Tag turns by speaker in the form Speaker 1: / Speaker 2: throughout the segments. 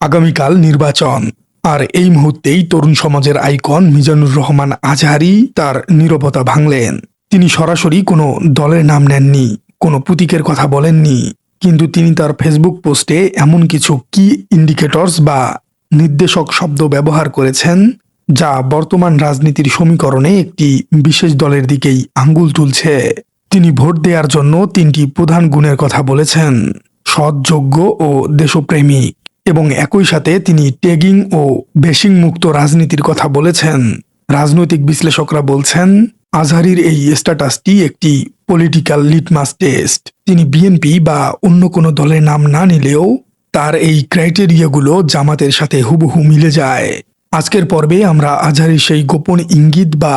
Speaker 1: আগামীকাল নির্বাচন। আর এই মুহূর্তেই তরুণ সমাজের আইকন মিজানুর রহমান আজহারি তার নীরবতা ভাঙলেন। তিনি সরাসরি কোনো দলের নাম নেননি, কোনো প্রতীকের কথা বলেননি। কিন্তু তিনি তার ফেসবুক পোস্টে এমন কিছু কি ইন্ডিকেটরস বা নির্দেশক শব্দ ব্যবহার করেছেন, যা বর্তমান রাজনীতির সমীকরণে একটি বিশেষ দলের দিকেই আঙ্গুল তুলছে। তিনি ভোট দেওয়ার জন্য তিনটি প্রধান গুণের কথা বলেছেন, সৎ, যোগ্য ও দেশপ্রেমিক। এবং একই সাথে তিনি টেগিং ও বেশিং মুক্ত রাজনীতির কথা বলেছেন। রাজনৈতিক বিশ্লেষকরা বলছেন, আজহারির এই স্ট্যাটাসটি একটি পলিটিক্যাল লিটমাস টেস্ট। তিনি বিএনপি বা অন্য কোনো দলের নাম না নিলেও তার এই ক্রাইটেরিয়াগুলো জামাতের সাথে হুবহু মিলে যায়। আজকের পর্বে আমরা আজহারির সেই গোপন ইঙ্গিত বা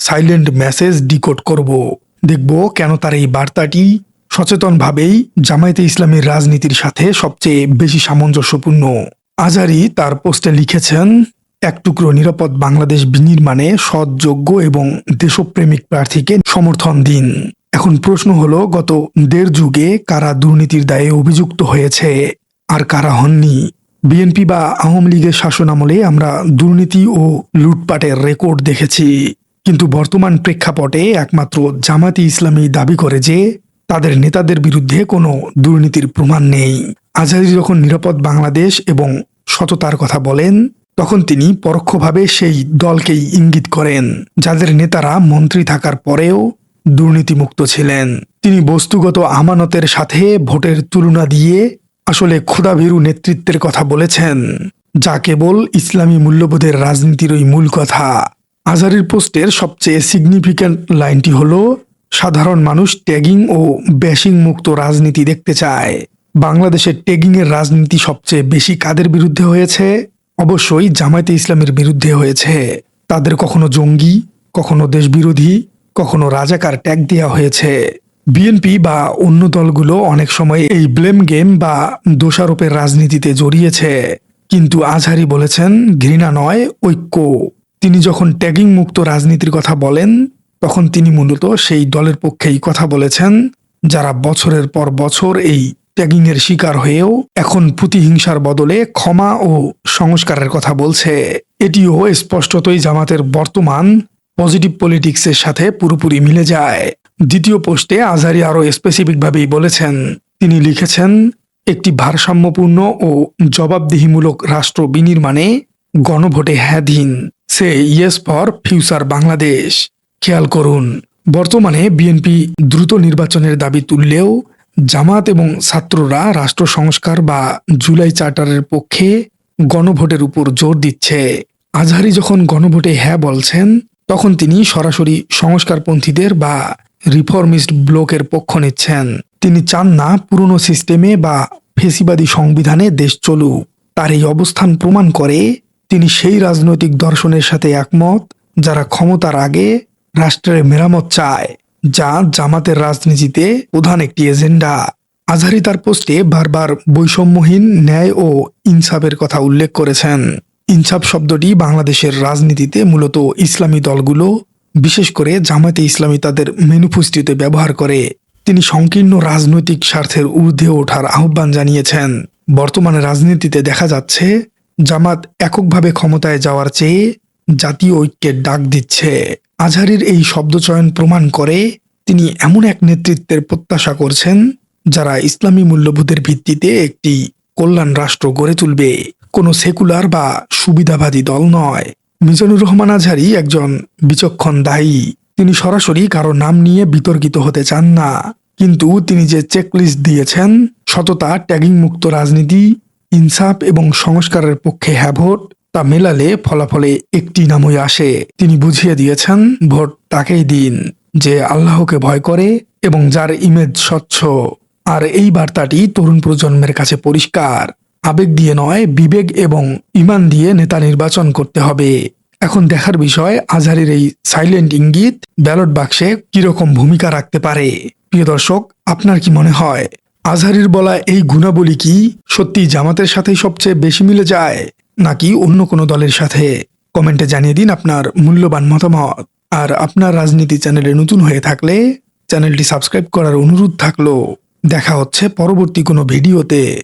Speaker 1: সাইলেন্ট মেসেজ ডিকোড করব। দেখব কেন তার এই বার্তাটি সচেতনভাবেই জামায়াতে ইসলামের রাজনীতির সাথে সবচেয়ে বেশি সামঞ্জস্যপূর্ণ। আজারি তার পোস্টে লিখেছেন, এক টুকরো নিরাপদ বাংলাদেশ বিনির্মাণে সৎ যোগ্য এবং দেশপ্রেমিক প্রার্থীকে সমর্থন দিন। এখন প্রশ্ন হলো, গত দেড় যুগে কারা দুর্নীতির দায়ে অভিযুক্ত হয়েছে? আর কারা হননি? বিএনপি বা আওয়ামী লীগের শাসনামলে আমরা দুর্নীতি ও লুটপাটের রেকর্ড দেখেছি। কিন্তু বর্তমান প্রেক্ষাপটে একমাত্র জামাতি ইসলামী দাবি করে যে তাদের নেতাদের বিরুদ্ধে কোনো দুর্নীতির প্রমাণ নেই। আজহারি যখন নিরাপদ বাংলাদেশ এবং সততার কথা বলেন, তখন তিনি পরোক্ষভাবে সেই দলকেই ইঙ্গিত করেন, যাদের নেতারা মন্ত্রী থাকার পরেও দুর্নীতিমুক্ত ছিলেন। তিনি বস্তুগত আমানতের সাথে ভোটের তুলনা দিয়ে আসলে ক্ষুদাভীরু নেতৃত্বের কথা বলেছেন, যা কেবল ইসলামী মূল্যবোধের রাজনীতিরই মূল কথা। আজারির পোস্টের সবচেয়ে সিগনিফিক্যান্ট লাইনটি হলো সাধারণ মানুষ ট্যাগিং ও ব্যাশিং মুক্ত রাজনীতি দেখতে চায়। বাংলাদেশের ট্যাগিং এর রাজনীতি সবচেয়ে বেশি কাদের বিরুদ্ধে হয়েছে? অবশ্যই জামায়াতে ইসলামের বিরুদ্ধে হয়েছে। তাদের কখনো জঙ্গি, কখনো দেশবিরোধী, কখনো রাজাকার ট্যাগ দেওয়া হয়েছে। বিএনপি বা অন্য দলগুলো অনেক সময় এই ব্লেম গেম বা দোষারোপের রাজনীতিতে জড়িয়েছে। কিন্তু আজহারি বলেছেন, ঘৃণা নয়, ঐক্য। তিনি যখন ট্যাগিং মুক্ত রাজনীতির কথা বলেন তখন তিনি মূলত সেই দলের পক্ষেই কথা বলেছেন, যারা বছরের পর বছর এই ট্যাগিংয়ের শিকার হয়েও এখন প্রতিহিংসার বদলে ক্ষমা ও সংস্কারের কথা বলছে। এটিও স্পষ্টতই জামাতের বর্তমান পজিটিভ পলিটিক্সের সাথে পুরোপুরি মিলে যায়। দ্বিতীয় পোস্টে আজহারি আরও স্পেসিফিকভাবেই বলেছেন, তিনি লিখেছেন, একটি ভারসাম্যপূর্ণ ও জবাবদিহিমূলক রাষ্ট্র বিনির্মাণে গণভোটে হ্যাধীন সে ইয়েস ফর ফিউচার বাংলাদেশ। খেয়াল করুন, বর্তমানে বিএনপি দ্রুত নির্বাচনের দাবি তুললেও জামাত এবং ছাত্ররা রাষ্ট্র সংস্কার বা জুলাই চার্টারের পক্ষে গণভোটের উপর জোর দিচ্ছে। আজহারি যখন গণভোটে হ্যাঁ বলছেন, তখন তিনি সরাসরি সংস্কারপন্থীদের বা রিফর্মিস্ট ব্লকের পক্ষ নিচ্ছেন। তিনি চান না পুরনো সিস্টেমে বা ফেসিবাদী সংবিধানে দেশ চলুক। তার এই অবস্থান প্রমাণ করে তিনি সেই রাজনৈতিক দর্শনের সাথে একমত, যারা ক্ষমতার আগে রাষ্ট্রের মেরামত চায়, যা জামাতের রাজনীতিতে প্রধান একটি এজেন্ডা। আজহারি তার পোস্টে বারবার বৈষম্যহীন ন্যায় ও ইনসাফের কথা উল্লেখ করেছেন। ইনসাফ শব্দটি বাংলাদেশের রাজনীতিতে মূলত ইসলামী দলগুলো, বিশেষ করে জামায়াতে ইসলামী তাদের ম্যানিফেস্টোতে ব্যবহার করে। তিনি সংকীর্ণ রাজনৈতিক স্বার্থের ঊর্ধ্বে ওঠার আহ্বান জানিয়েছেন। বর্তমানে রাজনীতিতে দেখা যাচ্ছে, জামাত এককভাবে ক্ষমতায় যাওয়ার চেয়ে জাতীয় ঐক্যের ডাক দিচ্ছে। আজহারির এই শব্দচয়ন প্রমাণ করে তিনি এমন এক নেতৃত্বের প্রত্যাশা করছেন যারা ইসলামী মূল্যবোধের ভিত্তিতে একটি কল্যাণ রাষ্ট্র গড়ে তুলবে। কোনো সেকুলার বা সুবিধাবাদী দল নয়। মিজানুর রহমান আজহারি একজন বিচক্ষণ দায়ী। তিনি সরাসরি কারও নাম নিয়ে বিতর্কিত হতে চান না। কিন্তু তিনি যে চেকলিস্ট দিয়েছেন, সততা ট্যাগিং মুক্ত রাজনীতি, ইনসাফ এবং সংস্কারের পক্ষে হ্যাঁ ভোট তা মেলালে ফলাফলে একটি নামই আসে। তিনি বুঝিয়ে দিয়েছেন, ভোট তাকেই দিন, যে আল্লাহকে ভয় করে এবং যার ইমেজ স্বচ্ছ। আর এই বার্তাটি তরুণ প্রজন্মের কাছে পরিষ্কার। আবেগ দিয়ে নয়, বিবেক এবং ইমান দিয়ে নেতা নির্বাচন করতে হবে। এখন দেখার বিষয়, আজহারের এই সাইলেন্ট ইঙ্গিত ব্যালট বাক্সে কীরকম ভূমিকা রাখতে পারে? প্রিয় দর্শক, আপনার কি মনে হয়, আজহারির বলা এই গুণাবলী কি সত্যি জামাতের সাথেই সবচেয়ে বেশি মিলে যায়? নাকি অন্য কোনো দলের সাথে? কমেন্টে জানিয়ে দিন আপনার মূল্যবান মতামত। আর আপনার রাজনীতি চ্যানেলে নতুন হয়ে থাকলে চ্যানেলটি সাবস্ক্রাইব করার অনুরোধ থাকল। দেখা হচ্ছে পরবর্তী কোনো ভিডিওতে।